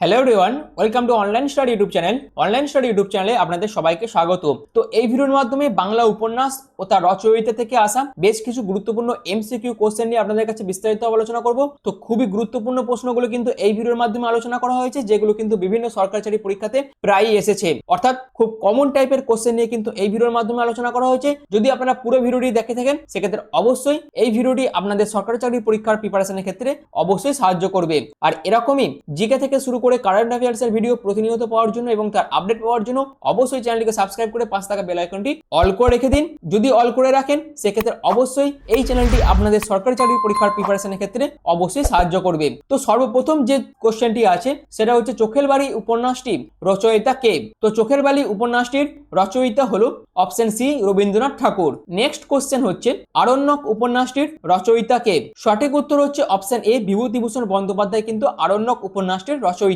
Hello everyone welcome to online study YouTube channel online study YouTube চ্যানেলে আপনাদের সবাইকে স্বাগত তো এই ভিডিওর মাধ্যমে বাংলা উপন্যাস ও তার রচয়িতা থেকে আসা বেশ কিছু গুরুত্বপূর্ণ এমসিকিউ কোশ্চেন নিয়ে আপনাদের কাছে বিস্তারিত আলোচনা করব। তো খুবই গুরুত্বপূর্ণ প্রশ্নগুলো কিন্তু এই ভিডিওর মাধ্যমে আলোচনা করা হয়েছে, যেগুলো কিন্তু বিভিন্ন সরকারি পরীক্ষাতে প্রায়ই এসেছে। অর্থাৎ খুব কমন টাইপের কোশ্চেন নিয়ে কিন্তু এই ভিডিওর মাধ্যমে আলোচনা করা হয়েছে। যদি আপনারা পুরো ভিডিওটি দেখে থাকেন, সেক্ষেত্রে অবশ্যই এই ভিডিওটি আপনাদের সরকারি চাকরি পরীক্ষার প্রিপারেশনের ক্ষেত্রে অবশ্যই সাহায্য করবে। আর এরকমই জিকে থেকে শুরু করে কারেন্ট অ্যাফেয়ার্সের ভিডিও প্রতিনিয়ত পাওয়ার জন্য এবং তার আপডেট পাওয়ার জন্য অবশ্যই চ্যানেলটিকে সাবস্ক্রাইব করে পাঁচ টাকা বেল আইকনটি অল করে রেখে দিন। যদি অল করে রাখেন, সেক্ষেত্রে অবশ্যই এই চ্যানেলটি আপনাদের সরকারি চাকরির পরীক্ষার প্রিপারেশনের ক্ষেত্রে অবশ্যই সাহায্য করবে। তো সর্বপ্রথম যে কোশ্চেনটি আছে, সেটা হচ্ছে চোখের বাড়ি উপন্যাসটি রচয়িতা কে? তো চোখের বালি উপন্যাসটির রচয়িতা হলো option C Rabindranath Tagore. Next question হচ্ছে, আরণ্যক উপন্যাসটির রচয়িতা কে? সঠিক উত্তর হচ্ছে অপশন এ বিভূতিভূষণ বন্দ্যোপাধ্যায়, কিন্তু আরণ্যক উপন্যাসটির রচয়িতা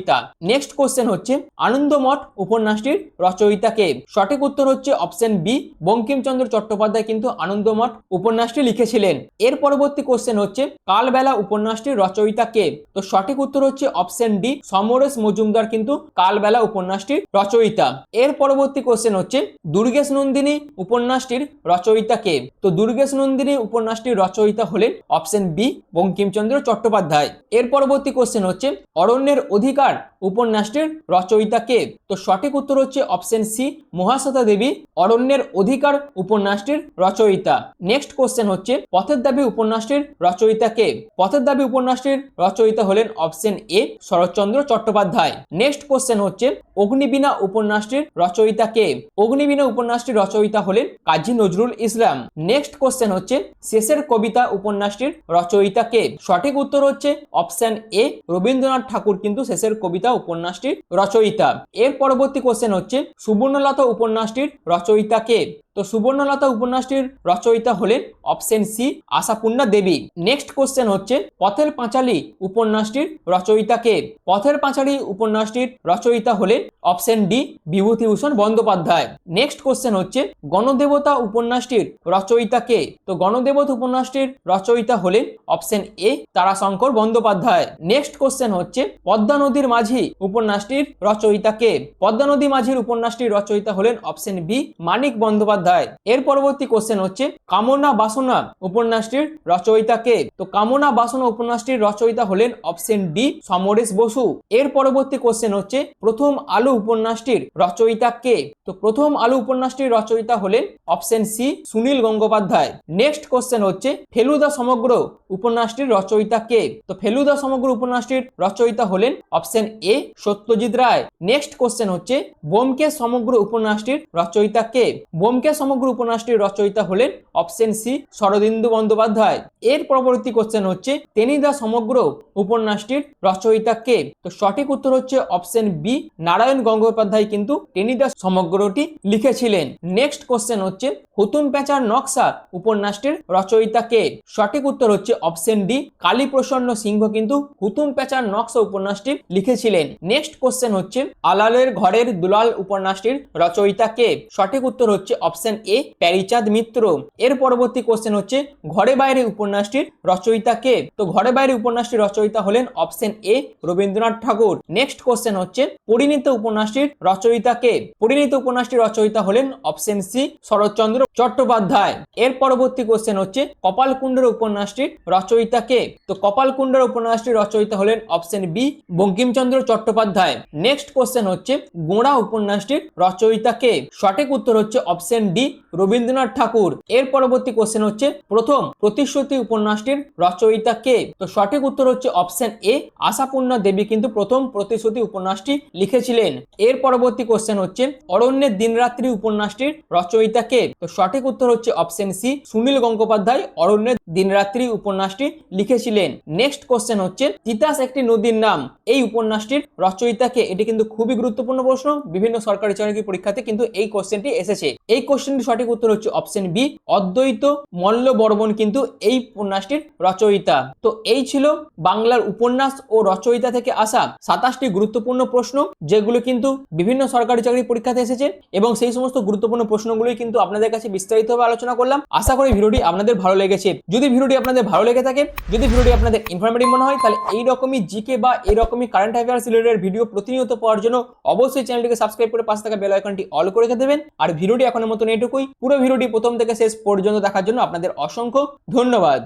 নেক্সট কোশ্চেন হচ্ছে, আনন্দমঠ উপন্যাসটির রচয়িতা কে সঠিক উত্তর হচ্ছে অপশন বি বঙ্কিমচন্দ্র চট্টোপাধ্যায় কিন্তু আনন্দমঠ উপন্যাসটি লিখেছিলেন। এর পরবর্তী কোশ্চেন হচ্ছে, কালবেলা উপন্যাসটির রচয়িতা কে তো সঠিক উত্তর হচ্ছে অপশন ডি সমরেশ মজুমদার কিন্তু কালবেলা উপন্যাসটির রচয়িতা। এর পরবর্তী কোশ্চেন হচ্ছে, দুর্গেশ নন্দিনী উপন্যাসটির রচয়িতা কে তো দুর্গেশ নন্দিনী উপন্যাসটির রচয়িতা হলেন অপশন বি বঙ্কিমচন্দ্র চট্টোপাধ্যায়। এর পরবর্তী কোশ্চেন হচ্ছে, অরণ্যের অধিকার উপন্যাসটির রচয়িতা কে? তো সঠিক উত্তর হচ্ছে অপশন সি মহাশ্বেতা দেবী, অরণ্যের অধিকার উপন্যাসটির রচয়িতা। নেক্সট কোশ্চেন হচ্ছে, পথের দাবি উপন্যাসটির রচয়িতা কে? পথের দাবি উপন্যাসটির রচয়িতা হলেন option A Sharatchandra Chattopadhyay. Next question হচ্ছে, অগ্নিবীণা উপন্যাসটির রচয়িতা কে? অগ্নিবীণা উপন্যাসটির রচয়িতা হলেন কাজী নজরুল ইসলাম। নেক্সট কোশ্চেন হচ্ছে, শেষের কবিতা উপন্যাসটির রচয়িতা কে? সঠিক উত্তর হচ্ছে অপশন এ রবীন্দ্রনাথ ঠাকুর, কিন্তু শেষের কবিতা উপন্যাসটির রচয়িতা। এর পরবর্তী কোশ্চেন হচ্ছে সুবর্ণলতা উপন্যাসটির রচয়িতা কে? তো সুবর্ণলতা উপন্যাসটির রচয়িতা হলেন option C Ashapurna Devi. Next question হচ্ছে, পথের পাঁচালী উপন্যাসটির রচয়িতা কে? পথের পাঁচালী উপন্যাসটির রচয়িতা হলেন option D Bibhutibhushan Bandyopadhyay. Next question হচ্ছে, গণদেবতা উপন্যাসটির রচয়িতা কে? তো গণদেবতা উপন্যাসটির রচয়িতা হলেন option A Tarashankar Bandyopadhyay. Next question হচ্ছে, পদ্মা নদীর মাঝি উপন্যাসটির রচয়িতা কে? পদ্মা নদী মাঝির উপন্যাসটির রচয়িতা হলেন অপশন বি মানিক বন্দ্যোপাধ্যায়। এর পরবর্তী কোশ্চেন হচ্ছে, কামনা বাসনা উপন্যাসটির রচয়িতা কে? তো কামনা বাসনা উপন্যাসটির রচয়িতা হলেন অপশন ডি সমরেশ বসু। এর পরবর্তী কোশ্চেন হচ্ছে, প্রথম আলু উপন্যাসটির রচয়িতা কে? তো প্রথম আলু উপন্যাসটির রচয়িতা হলেন option C Sunil Gangopadhyay. Next question হচ্ছে, ফেলুদা সমগ্র উপন্যাসটির রচয়িতা কে? তো ফেলুদা সমগ্র উপন্যাসটির রচয়িতা হলেন option A Satyajit Ray. Next question হচ্ছে, বোমকেশ সমগ্র উপন্যাসটির রচয়িতা কে? বোমকেশ সমগ্র উপন্যাসটির রচয়িতা হলেন অপশন সি শরদিন্দু বন্দ্যোপাধ্যায়। এর পরবর্তী কোশ্চেন হচ্ছে তেনিদা সমগ্র উপন্যাসটির রচয়িতা কে? তো সঠিক উত্তর হচ্ছে অপশন বি, নারায়ণ গঙ্গোপাধ্যায় কিন্তু টেনিদা সমগ্রটি লিখেছিলেন। নেক্সট কোশ্চেন হচ্ছে হুতুম পেঁচার নকশা উপন্যাসটির রচয়িতা কে? সঠিক উত্তর হচ্ছে অপশন ডি, কালীপ্রসন্ন সিংহ কিন্তু হুতুম পেঁচার নকশা উপন্যাসটি লিখেছিলেন। নেক্সট কোশ্চেন হচ্ছে, আলালের ঘরের দুলাল উপন্যাসটির রচয়িতা কে? সঠিক উত্তর হচ্ছে অপশন এ প্যারিচাঁদ মিত্র এর পরবর্তী কোশ্চেন হচ্ছে, ঘরে বাইরে উপন্যাসটির রচয়িতা কে? তো ঘরে বাইরে উপন্যাসটির রচয়িতা হলেন option A Rabindranath Tagore. Next question হচ্ছে, পরিণীত উপন্যাসটির রচয়িতা কে? পরিণীত উপন্যাসটির রচয়িতা হলেন অপশন সি শরৎচন্দ্র চট্টোপাধ্যায়। এর পরবর্তী কোশ্চেন হচ্ছে, কপালকুণ্ডের উপন্যাসটির রচয়িতা কে? তো কপালকুণ্ডের উপন্যাসটির রচয়িতা হলেন option B Bankimchandra Chattopadhyay. Next question হচ্ছে, গোড়া উপন্যাসটির রচয়িতা কে? সঠিক উত্তর হচ্ছে অপশন ডি রবীন্দ্রনাথ ঠাকুর। এর পরবর্তী কোশ্চেন হচ্ছে, প্রথম প্রতিশ্রুতি উপন্যাসটির রচয়িতা কে? তো সঠিক উত্তর হচ্ছে অপশন এ আশাপূর্ণা দেবী কিন্তু প্রথম প্রতিশ্রুতি উপন্যাসটি লিখেছিলেন। এর পরবর্তী কোশ্চেন হচ্ছে, অরণ্যের দিনরাত্রি উপন্যাসটির রচয়িতা কে? তো সঠিক উত্তর হচ্ছে অপশন সি সুনীল গঙ্গোপাধ্যায় অরণ্যের দিনরাত্রি উপন্যাসটি লিখেছিলেন। নেক্সট কোশ্চেন হচ্ছে, তিতাস একটি নদীর নাম, এই উপন্যাসটির রচয়িতা কে? এটি কিন্তু খুবই গুরুত্বপূর্ণ প্রশ্ন, বিভিন্ন সরকারি চাকরি পরীক্ষাতে কিন্তু এই কোশ্চেনটি এসেছে। এই কোশ্চেন কোশ্চেনটির সঠিক উত্তর হচ্ছে অপশন বি অদ্বৈত মল্ল বর্মন কিন্তু এই উপন্যাসটির রচয়িতা। তো এই ছিল বাংলার উপন্যাস ও রচয়িতা থেকে আসা সাতাশটি গুরুত্বপূর্ণ প্রশ্ন, যেগুলো কিন্তু বিভিন্ন সরকারি চাকরি পরীক্ষাতে এসেছে এবং সেই সমস্ত গুরুত্বপূর্ণ প্রশ্নগুলোই কিন্তু আপনাদের কাছে বিস্তারিতভাবে আলোচনা করলাম। আশা করি ভিডিওটি আপনাদের ভালো লেগেছে। যদি ভিডিওটি আপনাদের ভালো লেগে থাকে, যদি ভিডিওটি আপনাদের ইনফরমেটিভ মনে হয়, তাহলে এইরকমই জিকে বা এরকমই কারেন্ট অ্যাফেয়ার্স রিলেটেড ভিডিও প্রতিনিয়ত পাওয়ার জন্য অবশ্যই চ্যানেলটিকে সাবস্ক্রাইব করে পাশে থাকা বেল আইকনটি অল করে দেবেন। আর ভিডিওটি এখনের মতন এটুকুই। পুরো ভিডিওটি প্রথম থেকে শেষ পর্যন্ত দেখার জন্য আপনাদের অসংখ্য ধন্যবাদ।